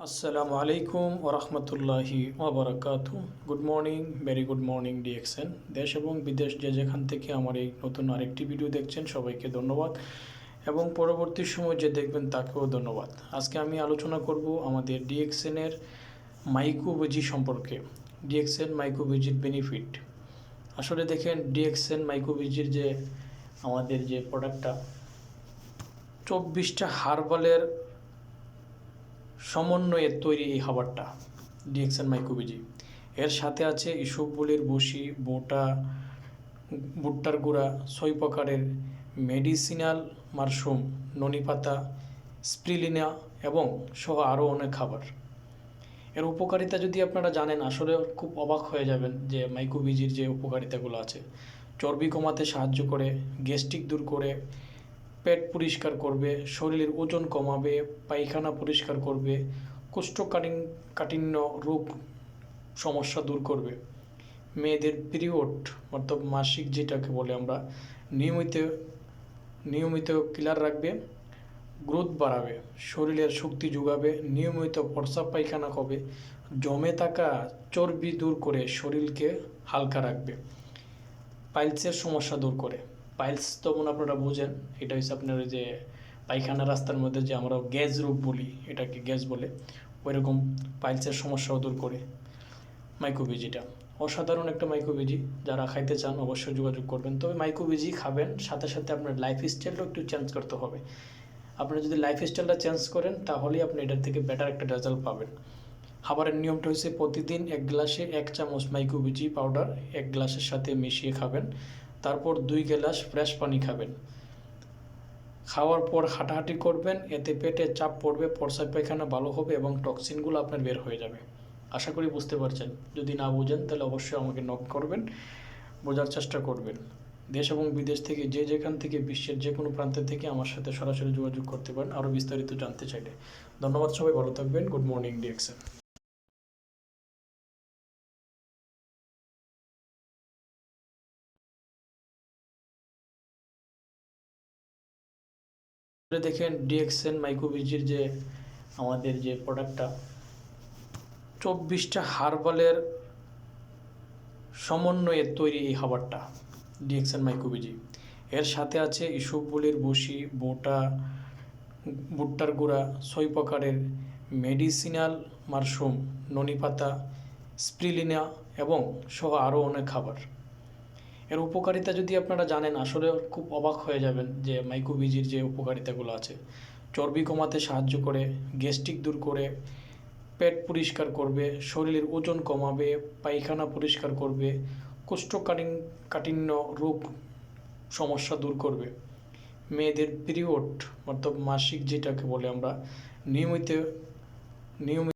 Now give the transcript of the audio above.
আসসালামু আলাইকুম ওরহমতুল্লাহি ওবরাকাতু good morning very good morning DXN দেশ এবং বিদেশ যে যেখান থেকে আমার এই নতুন আরেকটি ভিডিও দেখছেন, সবাইকে ধন্যবাদ। এবং পরবর্তী সময় যে দেখবেন, তাকেও ধন্যবাদ। আজকে আমি আলোচনা করব আমাদের ডিএক্সএনের মাইক্রোবেজি সম্পর্কে। ডিএক্সএন মাইক্রোবেজির বেনিফিট আসলে দেখেন ডিএক্সএন মাইক্রোবেজির যে আমাদের যে প্রোডাক্টটা চব্বিশটা হার্বালের সমন্বয়ে তৈরি এই খাবারটা ডিএক্সএন মাইক্রোবিজি এর সাথে আছে ইসবগুলির বসি, বোটা, ভুট্টার গুঁড়া ছয় প্রকারের মেডিসিনাল মাশরুম ননি পাতা স্প্রিলিনা এবং সহ আরও অনেক খাবার। এর উপকারিতা যদি আপনারা জানেন, আসলে খুব অবাক হয়ে যাবেন যে মাইক্রোবিজির যে উপকারিতাগুলো আছে। চর্বি কমাতে সাহায্য করে, গ্যাস্ট্রিক দূর করে পেট পরিষ্কার করবে, শরীরের ওজন কমাবে, পায়খানা পরিষ্কার করবে, কোষ্ঠকাঠিন, কাঠিন্য রোগ সমস্যা দূর করবে। মেয়েদের পিরিয়ড, অর্থাৎ মাসিক যেটাকে বলে আমরা, নিয়মিত নিয়মিত ক্লিয়ার রাখবে, গ্রোথ বাড়াবে, শরীরের শক্তি যোগাবে, নিয়মিত প্রস্রাব পায়খানা হবে জমে থাকা চর্বি দূর করে শরীরকে হালকা রাখবে, পাইলসের সমস্যা দূর করে। পাইলস তখন আপনারা বোঝেন, এটা হচ্ছে আপনার ওই যে পায়খানা রাস্তার মধ্যে যে আমরা গ্যাস রোগ বলি, এটাকে গ্যাস বলে ওই রকম পাইলসের সমস্যাও দূর করে মাইক্রোবিজিটা। অসাধারণ একটা মাইক্রোবিজি, যারা খাইতে চান অবশ্যই যোগাযোগ করবেন। তবে মাইক্রোবিজি খাবেন, সাথে সাথে আপনার লাইফ স্টাইলটাও একটু চেঞ্জ করতে হবে। আপনি যদি লাইফ স্টাইলটা চেঞ্জ করেন, তাহলেই আপনি এটার থেকে বেটার একটা রেজাল্ট পাবেন। খাবারের নিয়মটা হচ্ছে প্রতিদিন এক গ্লাসে এক চামচ মাইক্রোবিজি পাউডার এক গ্লাসের সাথে মিশিয়ে খাবেন। তারপর দুই গ্লাস ফ্রেশ পানি খাবেন। খাওয়ার পর হাঁটাহাঁটি করবেন, এতে পেটে চাপ পড়বে প্রস্রাব পায়খানা ভালো হবে এবং টক্সিনগুলো আপনার বের হয়ে যাবে। আশা করি বুঝতে পারছেন। যদি না বুঝেন, তাহলে অবশ্যই আমাকে নক করবেন, বোঝার চেষ্টা করবেন। দেশ এবং বিদেশ থেকে যে যেখান থেকে, বিশ্বের যে কোনো প্রান্ত থেকে আমার সাথে সরাসরি যোগাযোগ করতে পারেন। আরও বিস্তারিত জানতে চাইলে। ধন্যবাদ সবাই, ভালো থাকবেন। গুড মর্নিং ডিএক্সএন দেখেন ডিএক্সএন মাইক্রোবিজির যে আমাদের যে প্রোডাক্টটা চব্বিশটা হার্বালের সমন্বয়ে তৈরি এই খাবারটা ডিএক্সএন মাইক্রোবিজি এর সাথে আছে ইসবগুলির বসি, বোটা, ভুট্টার গুঁড়া ছয় প্রকারের মেডিসিনাল মাশরুম ননি পাতা স্প্রিলিনা এবং সহ আরও অনেক খাবার। এর উপকারিতা যদি আপনারা জানেন, আসলে খুব অবাক হয়ে যাবেন যে মাইক্রোবিজির যে উপকারিতাগুলো আছে। চর্বি কমাতে সাহায্য করে, গ্যাস্ট্রিক দূর করে, পেট পরিষ্কার করবে, শরীরের ওজন কমাবে, পায়খানা পরিষ্কার করবে, কোষ্ঠকাঠিন্য কাঠিন্য রোগ সমস্যা দূর করবে। মেয়েদের পিরিয়ড, অর্থাৎ মাসিক যেটাকে বলে আমরা, নিয়মিত নিয়মিত